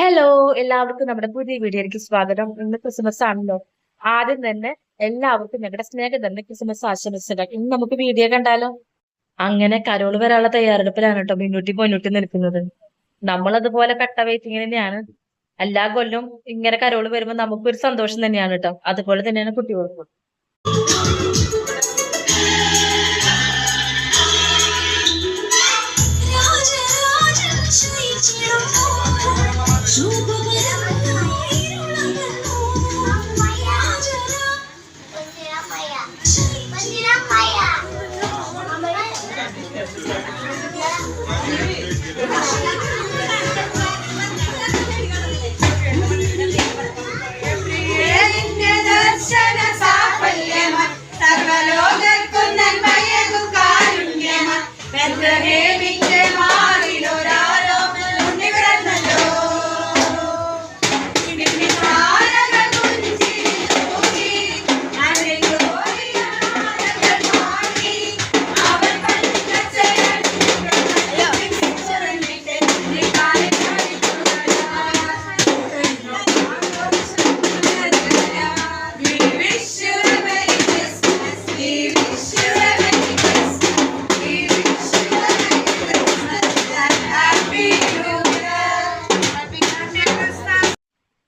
Hello എല്ലാവർക്കും നമ്മുടെ പുതിയ വീഡിയോയിലേക്ക് സ്വാഗതം. ഇന്ന് ക്രിസ്മസ് ആണല്ലോ. ആദ്യം തന്നെ എല്ലാവർക്കും ഞങ്ങളുടെ സ്നേഹം തന്നെ ക്രിസ്മസ് ആശംസകൾ. ഇന്ന് നമുക്ക് വീഡിയോ കണ്ടാലോ? അങ്ങനെ കരോൾ വരാനുള്ള തയ്യാറെടുപ്പിലാണ് കേട്ടോ മുന്നൂറ്റി മുന്നൂറ്റി നിൽക്കുന്നത്. നമ്മൾ അതുപോലെ കട്ട വെയിറ്റിംഗ് തന്നെയാണ്. എല്ലാ കൊല്ലവും ഇങ്ങനെ കരോൾ വരുമ്പോൾ നമുക്കൊരു സന്തോഷം തന്നെയാണ് കേട്ടോ. അതുപോലെ തന്നെയാണ് കുട്ടികൾക്കും. Vai, vai, vai.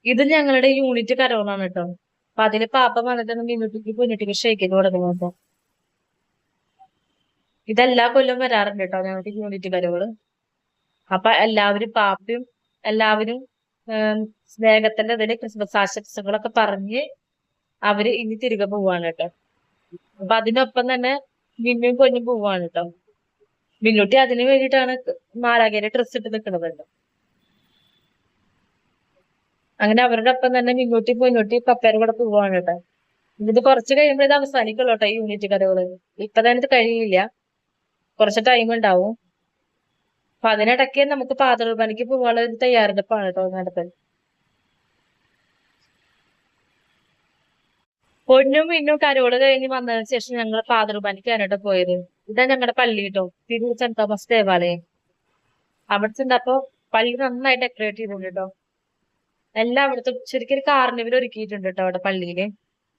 ഇത് ഞങ്ങളുടെ യൂണിറ്റ് കരോണാണ് കേട്ടോ അപ്പൊ അതിൽ പാപ്പ വന്നിട്ടാണ് മിന്നുട്ടിക്ക് പൊന്നിട്ടിക്ക് ഷെയ്ക്കിന് കൊടുക്കുന്നത് ഇതെല്ലാ കൊല്ലം വരാറുണ്ട് കേട്ടോ ഞങ്ങൾക്ക് യൂണിറ്റ് കരോൾ. അപ്പൊ എല്ലാവരും പാപ്പയും എല്ലാവരും സ്നേഹത്തിന്റെ ഇതിൽ ക്രിസ്മസ് ആശംസകളൊക്കെ പറഞ്ഞ് അവർ ഇനി തിരികെ പോവാണ് കേട്ടോ അപ്പൊ അതിനൊപ്പം തന്നെ മിന്നും കൊഞ്ഞും പോവാണ് കേട്ടോ മിന്നുട്ടി അതിന് വേണ്ടിയിട്ടാണ് മാലാഖേരെ ഡ്രസ്സ് ഇട്ട് നിൽക്കുന്നത് കേട്ടോ അങ്ങനെ അവരുടെ ഒപ്പം തന്നെ മിങ്ങോട്ടി പൊന്നൂട്ടി പപ്പേരും കൂടെ പോവാണ് കേട്ടോ. ഇത് കുറച്ച് കഴിയുമ്പോൾ ഇത് അവസാനിക്കുള്ളൂ കേട്ടോ ഈ യൂണിറ്റ് കഥകൾ. ഇപ്പൊ തന്നെ ഇത് കഴിയില്ല. കുറച്ച് ടൈം ഉണ്ടാവും. അപ്പൊ അതിനിടയ്ക്ക് നമുക്ക് പാതകുർബാനയ്ക്ക് പോകാനുള്ള ഒരു തയ്യാറെടുപ്പാണ് കേട്ടോ നടത്തൽ പൊന്നും പിന്നും കരോട് കഴിഞ്ഞ് വന്നതിന് ശേഷം ഞങ്ങൾ പാതകുർബാനയ്ക്കാണ് കേട്ടോ പോയത്. ഇതാ ഞങ്ങളുടെ പള്ളി കേട്ടോ. സെന്റ് തോമസ് ദേവാലയം. അവിടെ ചെന്നപ്പോ പള്ളി നന്നായി ഡെക്കറേറ്റ് ചെയ്തിട്ടുണ്ട് കേട്ടോ. എല്ലായിടത്തും ശരിക്കും ഒരു കാർണിവൽ ഒരുക്കിയിട്ടുണ്ട് കേട്ടോ അവിടെ പള്ളിയിൽ.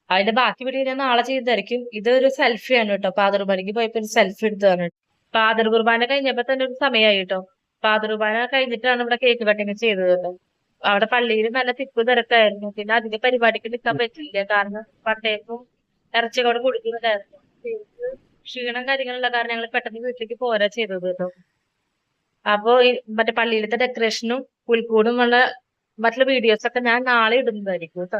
അതിന്റെ ബാക്കി വീഡിയോ ഞാൻ നാളെ ചെയ്തായിരിക്കും ഇതൊരു സെൽഫിയാണ് കേട്ടോ പാതർ കുർബാനയ്ക്ക് പോയപ്പോ ഒരു സെൽഫി എടുത്തതാണ് പാതർ കുർബാന കഴിഞ്ഞപ്പോ തന്നെ ഒരു സമയമായി കേട്ടോ പാതർ കുർബാന കഴിഞ്ഞിട്ടാണ് ഇവിടെ കേക്ക് കട്ടിങ് ചെയ്തത് അവിടെ പള്ളിയിൽ നല്ല തിപ്പ് തിരക്കായിരുന്നു. പിന്നെ അതിന്റെ പരിപാടിക്ക് നിൽക്കാൻ പറ്റില്ല കാരണം പട്ടയക്കും ഇറച്ചിയോട് കുടിക്കുന്നതായിരുന്നു. ക്ഷീണം കാര്യങ്ങളുള്ള കാരണം ഞങ്ങൾ പെട്ടെന്ന് വീട്ടിലേക്ക് പോരാ ചെയ്തത് കേട്ടോ അപ്പൊ മറ്റേ പള്ളിയിലത്തെ ഡെക്കറേഷനും പുൽക്കൂടും ഉള്ള മറ്റുള്ള വീഡിയോസ് ഒക്കെ ഞാൻ നാളെ ഇടുന്നതായിരിക്കും കേട്ടോ